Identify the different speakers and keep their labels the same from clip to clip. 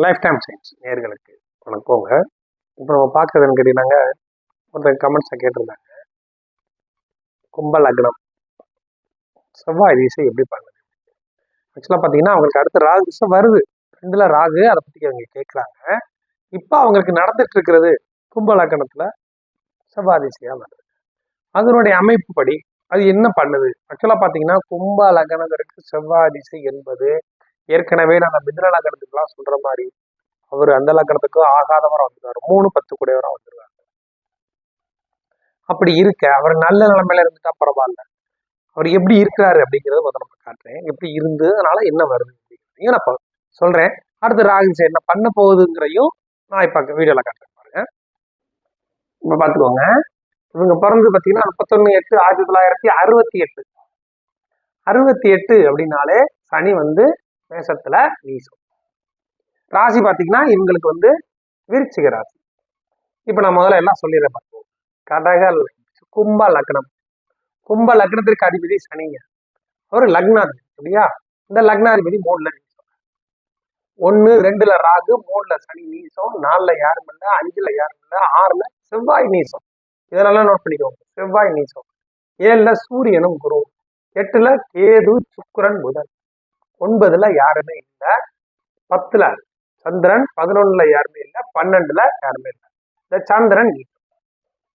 Speaker 1: Life time science நேர்களுக்கு வணக்கங்க. இப்போ நம்ம பார்க்குறதுன்னு கேட்டீங்கன்னாங்க ஒருத்தர் கமெண்ட்ஸை கேட்டிருந்தாங்க. கும்ப லக்னம் செவ்வாய் திசை எப்படி பண்ணுது ஆக்சுவலாக பார்த்தீங்கன்னா அவங்களுக்கு அடுத்த ராகு திசை வருது. ரெண்டுல ராகு அதை பற்றி அவங்க கேட்குறாங்க. இப்போ அவங்களுக்கு நடந்துட்டு இருக்கிறது கும்ப லக்னத்தில் செவ்வாய் திசையாக வருது. அதனுடைய அமைப்புப்படி அது என்ன பண்ணுது? ஆக்சுவலாக பார்த்தீங்கன்னா கும்ப லக்னங்கிறதுக்கு செவ்வாய் திசை என்பது ஏற்கனவே நான் மிதுன லக்கணத்துக்குலாம் சொல்ற மாதிரி அவர் அந்த லக்கணத்துக்கும் ஆகாதவராக வந்துருவார். மூணு பத்து கூடையவராக வந்துருவாங்க அப்படி இருக்க அவர் நல்ல நிலைமையில இருந்துட்டா பரவாயில்ல. அவர் எப்படி இருக்கிறாரு அப்படிங்கிறத முதல்ல நம்ம காட்டுறேன். எப்படி இருந்ததுனால என்ன வருது அப்படிங்கிறதையும் நான் சொல்றேன். அடுத்து ராகுல் என்ன பண்ண போகுதுங்கிறதையும் நான் இப்போ வீடியோல காட்டுறேன் பாருங்க. இப்போ பார்த்துக்கோங்க இவங்க பிறந்து பார்த்தீங்கன்னா முப்பத்தொன்னு எட்டு ஆயிரத்தி தொள்ளாயிரத்தி அறுபத்தி எட்டு. அறுபத்தி எட்டு அப்படின்னாலே சனி வந்து மேசத்துல வீசும். ராசி பார்த்தீங்கன்னா இவங்களுக்கு வந்து விருச்சிக ராசி. இப்போ நான் முதல்ல எல்லாம் சொல்லிடுறேன் பார்ப்போம் கடக கும்ப லக்னம். கும்ப லக்னத்திற்கு அதிபதி சனிங்க. அவர் லக்னாதிபதி இல்லையா? இந்த லக்னாதிபதி மூணுல நீசம் ஒன்னு ரெண்டுல ராகு மூணுல சனி நீசம் நாலுல யாரும் இல்லை அஞ்சுல யாரும் இல்லை ஆறுல செவ்வாய் நீசம் இதெல்லாம் நோட் பண்ணிக்கோங்க. செவ்வாய் நீசம் ஏழுல சூரியனும் குரு எட்டுல கேது சுக்கிரன் புதன். ஒன்பதுல யாருமே இல்லை. பத்துல சந்திரன் பதினொன்னுல யாருமே இல்லை. பன்னெண்டுல யாருமே இல்லை. இந்த சந்திரன்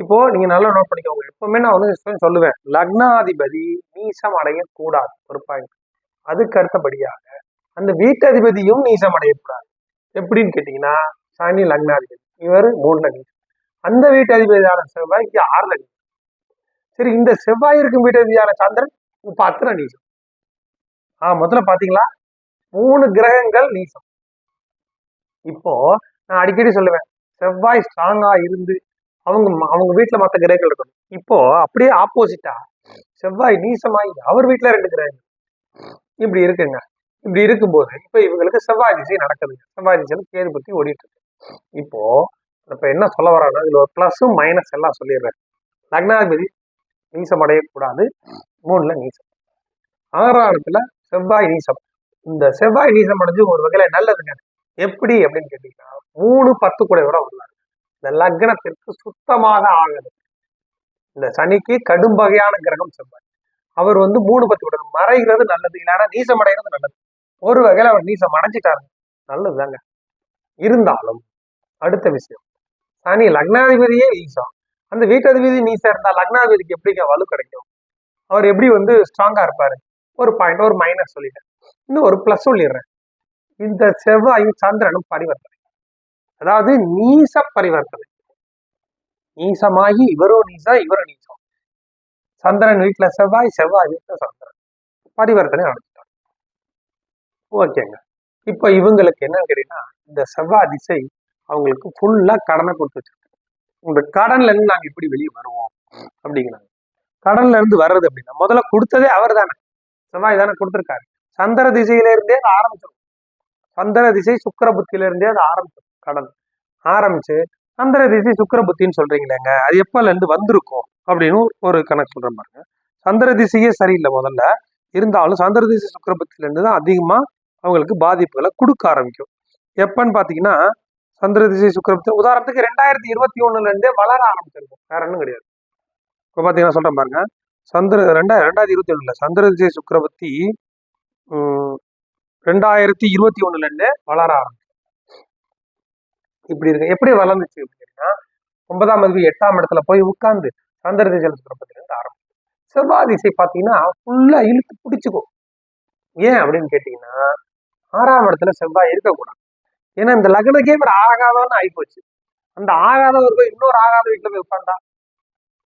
Speaker 1: இப்போ நீங்க நல்லா நோட் பண்ணிக்கோங்க. எப்பவுமே நான் வந்து சொல்லுவேன். லக்னாதிபதி நீசம் அடையக்கூடாது. ஒரு பாயிண்ட் அதுக்கு அடுத்தபடியாக அந்த வீட்டதிபதியும் நீசம் அடையக்கூடாது. எப்படின்னு கேட்டீங்கன்னா சனி லக்னாதிபதி. இவர் மூணுல நீசம் அந்த வீட்டதிபதியான செவ்வாய்க்கு ஆறுல நீசம் சரி இந்த செவ்வாய் இருக்கும் வீட்டதிபதியான சந்திரன் பத்துல நீசம் ஆஹ் முதல்ல பாத்தீங்களா? மூணு கிரகங்கள் நீசம் இப்போ நான் அடிக்கடி சொல்லுவேன் செவ்வாய் ஸ்ட்ராங்கா இருந்து அவங்க அவங்க வீட்டுல மத்த கிரகங்கள் இருக்கணும். இப்போ அப்படியே ஆப்போசிட்டா செவ்வாய் நீசமாகி அவர் வீட்டுல ரெண்டு கிரகங்கள். இப்படி இருக்குங்க. இப்படி இருக்கும்போது இப்ப இவங்களுக்கு செவ்வாய் திசை நடக்குது செவ்வாய் திசையில கேது பத்தி ஓடிட்டு இருக்கு. இப்போ இப்ப என்ன சொல்ல வரான்னா இதுல ஒரு பிளஸும் மைனஸ் எல்லாம் சொல்லிடுறேன். லக்னாதிபதி நீசம் அடையக்கூடாது மூணுல நீசம். ஆறாம் இடத்துல செவ்வாய் நீசம். இந்த செவ்வாய் நீசம் அடைஞ்சு ஒரு வகையில நல்லதுங்க எப்படி அப்படின்னு கேட்டீங்கன்னா மூணு பத்து கூட விட வருவார் இந்த லக்னத்திற்கு சுத்தமாக ஆகுது. இந்த சனிக்கு கடும் வகையான கிரகம் செவ்வாய். அவர் வந்து மூணு பத்து கூட மறைகிறது நல்லது இல்லைன்னா நீசம் அடைகிறது நல்லது. ஒரு வகையில அவர் நீசம் அடைஞ்சிட்டாரு. நல்லதுதாங்க. இருந்தாலும் அடுத்த விஷயம். சனி லக்னாதிபதியே நீசம். அந்த வீட்டதிபதி நீசா இருந்தா லக்னாதிபதிக்கு எப்படிங்க வலு கிடைக்கும்? அவர் எப்படி வந்து ஸ்ட்ராங்கா இருப்பாரு? ஒரு பாயிண்ட் ஒரு மைனஸ் சொல்லிட்டேன். இன்னும் ஒரு பிளஸ் சொல்லிடுறேன். இந்த செவ்வாயும் சந்திரனும் பரிவர்த்தனை. அதாவது நீச பரிவர்த்தனை. நீசமாகி இவரோ நீசா இவரோ நீசம் சந்திரன் வீட்டுல செவ்வாய் செவ்வாய் வீட்டுல சந்திரன். பரிவர்த்தனை நடந்துட்டாங்க ஓகேங்க இப்ப இவங்களுக்கு என்னன்னு கேட்டீங்கன்னா இந்த செவ்வாய் திசை அவங்களுக்கு ஃபுல்லா கடனை கொடுத்து வச்சிருக்கு. உங்க கடன்ல இருந்து நாங்க எப்படி வெளியே வருவோம்? அப்படிங்கிறாங்க. கடன்ல இருந்து வர்றது அப்படின்னா முதல்ல கொடுத்ததே அவர் தானே செவ்வாய் தானே கொடுத்துருக்காரு. சந்திர திசையிலிருந்தே அது ஆரம்பிச்சிடும். சந்திர திசை சுக்கர புத்தியிலிருந்தே அது ஆரம்பிச்சிடும் கடன் ஆரம்பிச்சு சந்திர திசை சுக்கர புத்தின்னு சொல்றீங்களேங்க அது எப்போலேருந்து வந்திருக்கும் அப்படின்னு ஒரு கணக்கு சொல்கிறேன் பாருங்க. சந்திர திசையே சரியில்லை முதல்ல. இருந்தாலும் சந்திர திசை சுக்கர புத்தியிலேருந்து தான் அதிகமாக அவங்களுக்கு பாதிப்புகளை கொடுக்க ஆரம்பிக்கும். எப்பன்னு பார்த்தீங்கன்னா சந்திர திசை சுக்கரபத்தி உதாரணத்துக்கு ரெண்டாயிரத்தி இருபத்தி ஒண்ணுல இருந்தே வளர ஆரம்பிச்சிருக்கும். வேற ஒன்றும் கிடையாது. இப்போ பார்த்தீங்கன்னா சொல்கிறேன் பாருங்க சந்திர ரெண்டா ரெண்டாயிரத்தி இருபத்தி ஒண்ணுல சந்திர திசை சுக்கரபத்தி ரெண்டாயிரத்தி இருபத்தி ஒண்ணுல இருந்து வளர ஆரம்பிச்சு இப்படி இருக்கு. எப்படி வளர்ந்துச்சு அப்படின்னா ஒன்பதாம் மதிப்பு எட்டாம் இடத்துல போய் உட்கார்ந்து சந்திர திசை சுக்கரபத்தில இருந்து ஆரம்பிச்சு செவ்வாய் திசை பார்த்தீங்கன்னா ஃபுல்லா இழுத்து பிடிச்சுக்கும். ஏன் அப்படின்னு கேட்டீங்கன்னா ஆறாம் இடத்துல செவ்வாய் இருக்கக்கூடாது. ஏன்னா இந்த லக்னக்கே ஒரு ஆகாதவன்னு ஆகிப்போச்சு அந்த ஆகாதவர் போய் இன்னொரு ஆகாத வீட்டுல போய் உட்காந்தா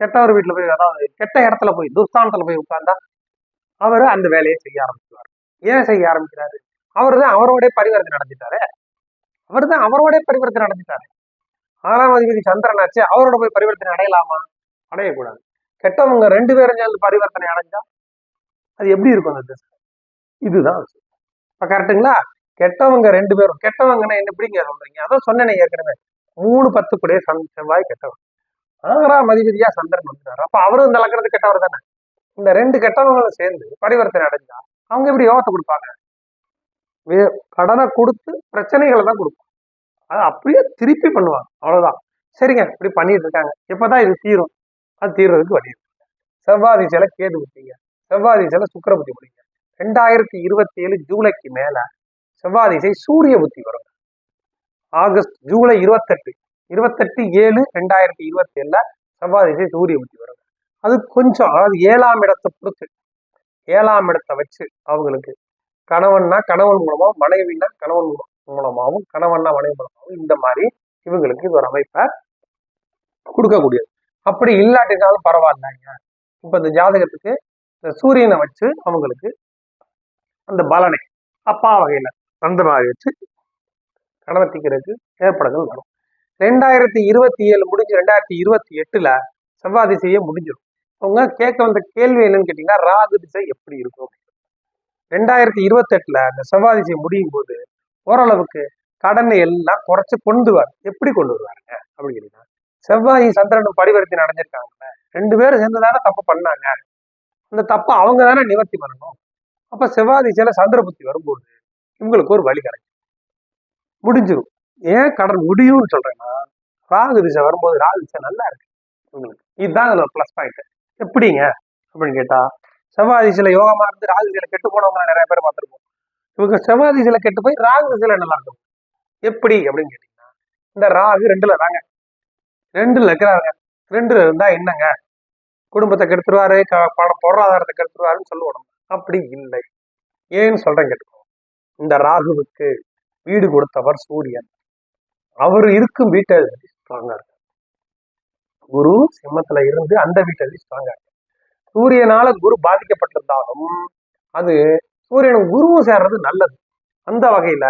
Speaker 1: கெட்டவர் வீட்டுல போய் அதாவது கெட்ட இடத்துல போய் துஸ்தானத்துல போய் உட்கார்ந்தா அவர் அந்த வேலையை செய்ய ஆரம்பிச்சுவார் ஏன் செய்ய ஆரம்பிக்கிறாரு? அவர் தான் அவரோட பரிவர்த்தனை நடந்துட்டாரு அவர் தான் அவரோட பரிவர்த்தனை நடந்துட்டாரு ஆறாம் அதிபதி சந்திரன் ஆச்சு அவரோட போய் பரிவர்த்தனை அடையலாமா? அடையக்கூடாது. கெட்டவங்க ரெண்டு பேரும் சேர்ந்து பரிவர்த்தனை அடைஞ்சா அது எப்படி இருக்கும் அந்த திசை? இதுதான் இப்ப கரெக்டுங்களா கெட்டவங்க ரெண்டு பேரும் கெட்டவங்கன்னா என்ன எப்படிங்க சொல்றீங்க? அதான் சொன்னேன்னே ஏற்கனவே. மூணு பத்து கூட செவ்வாய் கெட்டவங்க ஆறாம் அதிபதியா சந்திரன் வந்துட்டாரு அப்ப அவரும் இந்த லக்னத்து கெட்டவர் தானே? இந்த ரெண்டு கெட்டவங்களும் சேர்ந்து பரிவர்த்தனை அடைஞ்சா அவங்க எப்படி யோகத்தை கொடுப்பாங்க? வே- கடனை கொடுத்து பிரச்சனைகளை தான் கொடுப்பாங்க. அது அப்படியே திருப்பி பண்ணுவாங்க. அவ்வளவுதான். சரிங்க இப்படி பண்ணிட்டு இருக்காங்க. எப்பதான் இது தீரும். அது தீர்றதுக்கு வழி இருக்கு. செவ்வாதி திசையில கேது புத்திங்க செவ்வாதி திசையில சுக்கிர புத்தி முடிங்க ரெண்டாயிரத்தி இருபத்தி ஏழு ஜூலைக்கு மேல செவ்வாதிசை சூரிய புத்தி வரும். ஆகஸ்ட் ஜூலை இருபத்தெட்டு இருபத்தெட்டு ஏழு ரெண்டாயிரத்தி இருபத்தி ஏழுல செவ்வாய் திசை சூரிய புத்தி வரும் அது கொஞ்சம் அதாவது ஏழாம் இடத்தை பொறுத்து. ஏழாம் இடத்தை வச்சு அவங்களுக்கு கணவன்னா கணவன் மூலமாகவும் மனைவினா கணவன் மூலம் மூலமாகவும் கணவன்னா மனைவி மூலமாகவும் இந்த மாதிரி இவங்களுக்கு இது ஒரு அமைப்பை கொடுக்கக்கூடியது. அப்படி இல்லாட்டினாலும் பரவாயில்லைங்க இப்போ இந்த ஜாதகத்துக்கு இந்த சூரியனை வச்சு அவங்களுக்கு அந்த பலனை அப்பா வகையில் அந்த மாதிரி வச்சு கடவத்திக்கிறதுக்கு ஏற்படங்கள் வரும். ரெண்டாயிரத்தி இருபத்தி ஏழு முடிஞ்சு ரெண்டாயிரத்தி இருபத்தி எட்டுல செவ்வாய் திசையே முடிஞ்சிடும். அவங்க கேட்க வந்த கேள்வி என்னன்னு கேட்டீங்கன்னா ராகு திசை எப்படி இருக்கும் ரெண்டாயிரத்தி இருபத்தெட்டுல அந்த செவ்வாய் திசை முடியும் போது ஓரளவுக்கு கடனை எல்லாம் குறைச்சு கொண்டு வர எப்படி கொண்டு வருவாருங்க? அப்படிங்கிறீங்க செவ்வாய் சந்திரனும் பரிவர்த்தனை அடைஞ்சிருக்காங்கல்ல. ரெண்டு பேரும் சேர்ந்து தானே தப்பு பண்ணாங்க. அந்த தப்பை அவங்க தானே நிவர்த்தி பண்ணணும். அப்ப செவ்வாய் திசையில சந்திர புத்தி வரும்போது இவங்களுக்கு ஒரு வழி கிடைக்கும். முடிஞ்சிரும். ஏன் கடன் முடியும்னு சொல்றேன்னா ராகு திசை வரும்போது ராகு திசை நல்லா இருக்கு உங்களுக்கு. இதுதான் அதுல ப்ளஸ் பாயிண்ட் எப்படிங்க? அப்படின்னு கேட்டா செவ்வாய் திசையில யோகமா இருந்து ராகு திசையில கெட்டு போனவங்க நிறைய பேர் பார்த்துருப்போம். இவங்க செவ்வாய் திசையில கெட்டு போய் ராகு திசையில நல்லா இருக்கும் எப்படி அப்படின்னு கேட்டீங்கன்னா இந்த ராகு ரெண்டுல தாங்க. ரெண்டுல இருக்கிறாங்க ரெண்டுல இருந்தா என்னங்க? குடும்பத்தை கெடுத்துருவாரு க- பணம் பொருளாதாரத்தை கெடுத்துருவாருன்னு சொல்லுவோம் அப்படி இல்லை. ஏன்னு சொல்றேன் கேட்டுக்கோ இந்த ராகுவுக்கு வீடு கொடுத்தவர் சூரியன். அவர் இருக்கும் வீட்டை ஸ்ட்ராங்கா இருக்கு. குரு சிம்மத்துல இருந்து அந்த வீட்டை ஸ்ட்ராங்கா இருக்கு. சூரியனால குரு பாதிக்கப்பட்டிருந்தாலும் அது சூரியனும் குருவும் சேர்றது நல்லது. அந்த வகையில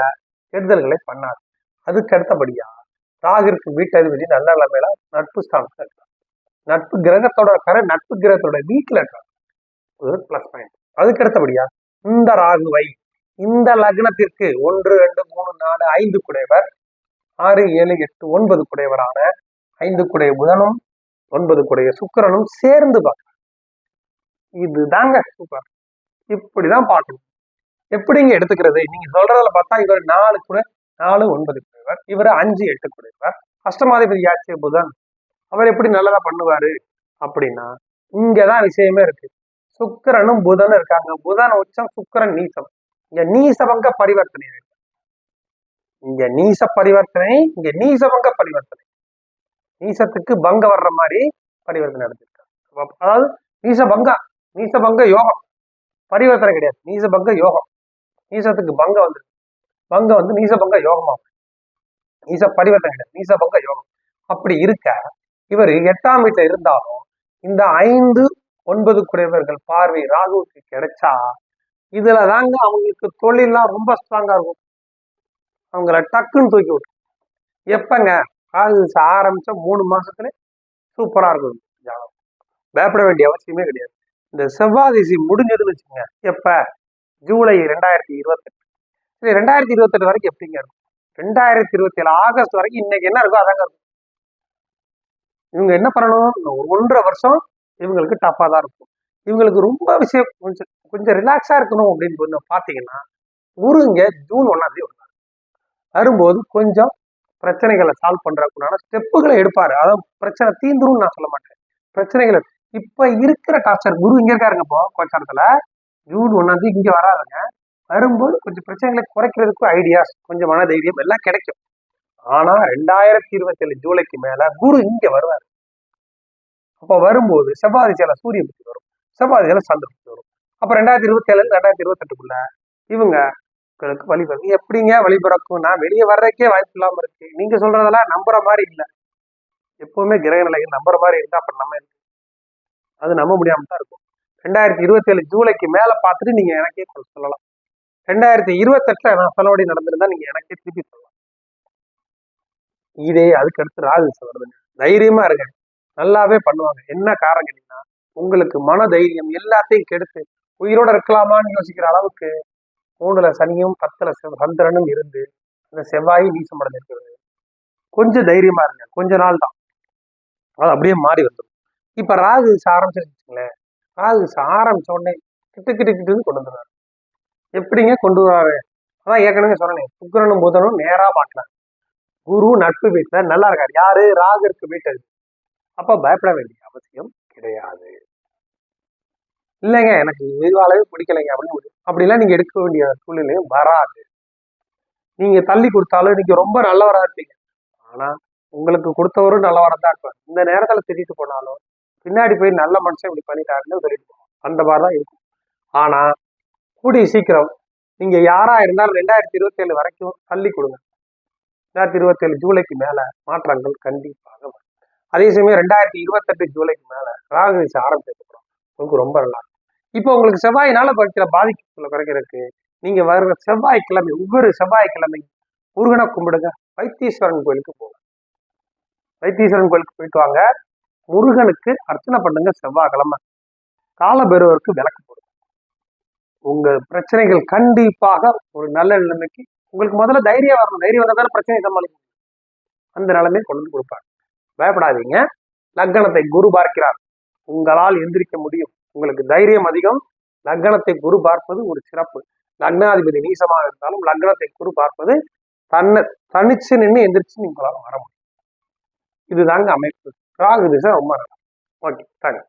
Speaker 1: தேர்தல்களை பண்ணார். அதுக்கு அடுத்தபடியா ராகு இருக்கும் வீட்டதிபதி நல்ல நிலைமையில நட்பு ஸ்தானத்துல இருக்கார். நட்பு கிரகத்தோட கரை நட்பு கிரகத்தோட வீட்டுல இருக்கார். ஒரு பிளஸ் பாயிண்ட் அதுக்கு அடுத்தபடியா இந்த ராகுவை இந்த லக்னத்திற்கு ஒன்று ரெண்டு மூணு நாலு ஐந்து குடையவர் ஆறு ஏழு எட்டு ஒன்பது குடையவரான ஐந்து குடைய புதனும் ஒன்பது குடைய சுக்கிரனும் சேர்ந்து பார்க்கணும் இதுதாங்க சூப்பர் இப்படிதான் பார்க்கணும். எப்படிங்க எடுத்துக்கிறது? நீங்க சொல்றதுல பார்த்தா இவர் நாலு கூட நாலு ஒன்பது குடையவர். இவர் அஞ்சு எட்டு குடையவர். அஷ்டமாதிபதி ஆட்சிய புதன். அவர் எப்படி நல்லதா பண்ணுவாரு? அப்படின்னா இங்கதான் விஷயமே இருக்கு. சுக்கரனும் புதனும் இருக்காங்க. புதன் உச்சம் சுக்கிரன் நீசம். இங்க நீசபங்க பரிவர்த்தனை இங்க நீச பரிவர்த்தனை இங்க நீசபங்க பரிவர்த்தனை. நீசத்துக்கு பங்க வர்ற மாதிரி பரிவர்த்தனை நடந்திருக்காங்க அப்ப- அதாவது நீசபங்க நீசபங்க யோகம். பரிவர்த்தனை கிடையாது. நீசபங்க யோகம். நீசத்துக்கு பங்க வந்து பங்க வந்து நீசபங்க யோகமாகும் நீச பரிவர்த்தனை கிடையாது. நீசபங்க யோகம். அப்படி இருக்க இவர் எட்டாம் வீட்டுல இருந்தாலும் இந்த ஐந்து ஒன்பது குறைவர்கள் பார்வை ராகுவுக்கு கிடைச்சா இதுல தாங்க அவங்களுக்கு தொழிலாம் ரொம்ப ஸ்ட்ராங்கா இருக்கும். அவங்கள டக்குன்னு தூக்கி விட்டு. எப்பங்க? ராகு திசை ஆரம்பிச்ச மூணு மாசத்துல சூப்பரா இருக்கும். ஜாதகம் பயப்பட வேண்டிய அவசியமே கிடையாது. இந்த செவ்வாய் திசை முடிஞ்சதுன்னு வச்சுங்க எப்ப? ஜூலை ரெண்டாயிரத்தி இருபத்தெட்டு. சரி ரெண்டாயிரத்தி இருபத்தெட்டு வரைக்கும் எப்படிங்க இருக்கும்? ரெண்டாயிரத்தி இருபத்தி ஏழு ஆகஸ்ட் வரைக்கும் இன்னைக்கு என்ன இருக்கோ அதாங்க இருக்கும். இவங்க என்ன பண்ணணும்? ஒரு ஒன்றரை வருஷம் இவங்களுக்கு டஃப்பாக தான் இருக்கும். இவங்களுக்கு ரொம்ப விஷயம் கொஞ்சம் கொஞ்சம் ரிலாக்ஸா இருக்கணும் அப்படின்னு கொஞ்சம் பார்த்தீங்கன்னா குரு ஜூன் ஒன்னாம் தேதி வரும்போது கொஞ்சம் பிரச்சனைகளை சால்வ் பண்றதுக்குண்டான ஸ்டெப்புகளை எடுப்பாரு. அதாவது பிரச்சனை தீந்துரும்னு நான் சொல்ல மாட்டேன். பிரச்சனைகளை இப்ப இருக்கிற டார்ச்சர் குரு இங்க இருக்காருங்க இப்போ கோச்சாரத்துல. ஜூன் ஒன்னாம் இங்கே இங்க வராதுங்க வரும்போது கொஞ்சம் பிரச்சனைகளை குறைக்கிறதுக்கு ஐடியாஸ் கொஞ்சம் மன தைரியம் எல்லாம் கிடைக்கும். ஆனா ரெண்டாயிரத்தி இருபத்தி ஏழு ஜூலைக்கு மேல குரு இங்க வருவார். அப்ப வரும்போது செவ்வாய் திசையில சூரிய புத்தி வரும். செவ்வாய் திசையில சந்திர புத்தி வரும். அப்ப ரெண்டாயிரத்தி இருபத்தி ஏழுல ரெண்டாயிரத்தி இருபத்தெட்டுக்குள்ள இவங்க உங்களுக்கு வழி எப்படிங்க வழிபிறக்கும் நான் வெளியே வர்றதுக்கே வாய்ப்பு இல்லாம இருக்கு. நீங்க சொல்றதெல்லாம் நம்புற மாதிரி இல்ல. எப்பவுமே கிரக நிலைகள் நம்புற மாதிரி இருந்தா அப்ப நம்ம அது நம்ப முடியாம தான் இருக்கும். ரெண்டாயிரத்தி இருபத்தி ஏழு ஜூலைக்கு மேல பார்த்துட்டு நீங்க எனக்கே கொஞ்சம் சொல்லலாம். ரெண்டாயிரத்தி இருபத்தெட்டுல நான் சொல்லபடி நடந்திருந்தா நீங்க எனக்கே திருப்பி சொல்லலாம். இதே அதுக்கு அடுத்து ராஜேஷ் வருதுங்க. தைரியமா இருங்க. நல்லாவே பண்ணுவாங்க. என்ன காரணம் கேட்டீங்கன்னா உங்களுக்கு மன தைரியம் எல்லாத்தையும் கெடுத்து உயிரோட இருக்கலாமான்னு யோசிக்கிற அளவுக்கு மூணுல சனியும் பத்துல சந்திரனும் இருந்து அந்த செவ்வாய் நீசம் அடைஞ்சிருக்கிறது கொஞ்சம் தைரியமா இருங்க. கொஞ்ச நாள் தான். அது அப்படியே மாறி வந்துடும் இப்ப ராகு ஆரம்பிச்சிருச்சுங்களேன் ராகு ஆரம்பிச்ச உடனே கிட்டு கிட்டு கிட்டுன்னு கொண்டு வந்துடுறாரு. எப்படிங்க கொண்டு வராரு? அதான் ஏற்கனவே சொன்னேன் சுக்கரனும் புதனும் நேரா மாட்டினார் குரு நட்பு வீட்டுல நல்லா இருக்காரு. யாரு? ராகருக்கு வீட்டு அப்ப பயப்பட வேண்டிய அவசியம் கிடையாது. இல்லைங்க எனக்கு எதிர்வாழவே பிடிக்கலைங்க அப்படின்னு அப்படிலாம் நீங்க எடுக்க வேண்டிய சூழ்நிலையும் வராது. நீங்க தள்ளி கொடுத்தாலும் நீங்க ரொம்ப நல்லவரா இருப்பீங்க. ஆனா உங்களுக்கு கொடுத்தவரும் நல்லவரா தான் இருப்பார். இந்த நேரத்துல திட்டிட்டு போனாலும் பின்னாடி போய் நல்ல மனுஷன் இப்படி பண்ணிட்டாருன்னு சொல்லிட்டு போவோம் அந்த மாதிரி தான் இருக்கும். ஆனா கூடிய சீக்கிரம் நீங்க யாரா இருந்தாலும் ரெண்டாயிரத்தி இருபத்தி ஏழு வரைக்கும் தள்ளி கொடுங்க. ரெண்டாயிரத்தி இருபத்தி ஏழு ஜூலைக்கு மேல மாற்றங்கள் கண்டிப்பாக வரும். அதே சமயம் ரெண்டாயிரத்தி இருபத்தெட்டு ஜூலைக்கு மேல ராகு திசை ஆரம்பிச்சதுக்கப்புறம் உங்களுக்கு ரொம்ப நல்லா இருக்கும் இப்போ உங்களுக்கு செவ்வாயினால குறைக்கிற பாதிப்புகளை குறைக்கிறதுக்கு நீங்க வர்ற செவ்வாய்க்கிழமை ஒவ்வொரு செவ்வாய்க்கிழமை முருகனை கும்பிடுங்க. வைத்தீஸ்வரன் கோயிலுக்கு போங்க. வைத்தீஸ்வரன் கோயிலுக்கு போயிட்டு வாங்க. முருகனுக்கு அர்ச்சனை பண்ணுங்க செவ்வாய்க்கிழமை. காலபைரவருக்கு விளக்கு போடுங்க. உங்க பிரச்சனைகள் கண்டிப்பாக ஒரு நல்ல நிலைமைக்கு உங்களுக்கு முதல்ல தைரியம் வரணும். தைரியம் வந்தால் தானே பிரச்சனையை சமாளிக்கும் அந்த நிலைமையை கொண்டு வந்து கொடுப்பாங்க. பயப்படாதீங்க. லக்கணத்தை குரு பார்க்கிறார். உங்களால் எந்திரிக்க முடியும். உங்களுக்கு தைரியம் அதிகம். லக்னத்தை குரு பார்ப்பது ஒரு சிறப்பு. லக்னாதிபதி நீசமாக இருந்தாலும் லக்னத்தை குரு பார்ப்பது தன்னை தனிச்சு நின்று எந்திரிச்சு உங்களால் வர முடியும். இதுதாங்க அமைப்பு. ராகு திசை ரொம்ப நல்லா ஓகே தேங்க்ஸ்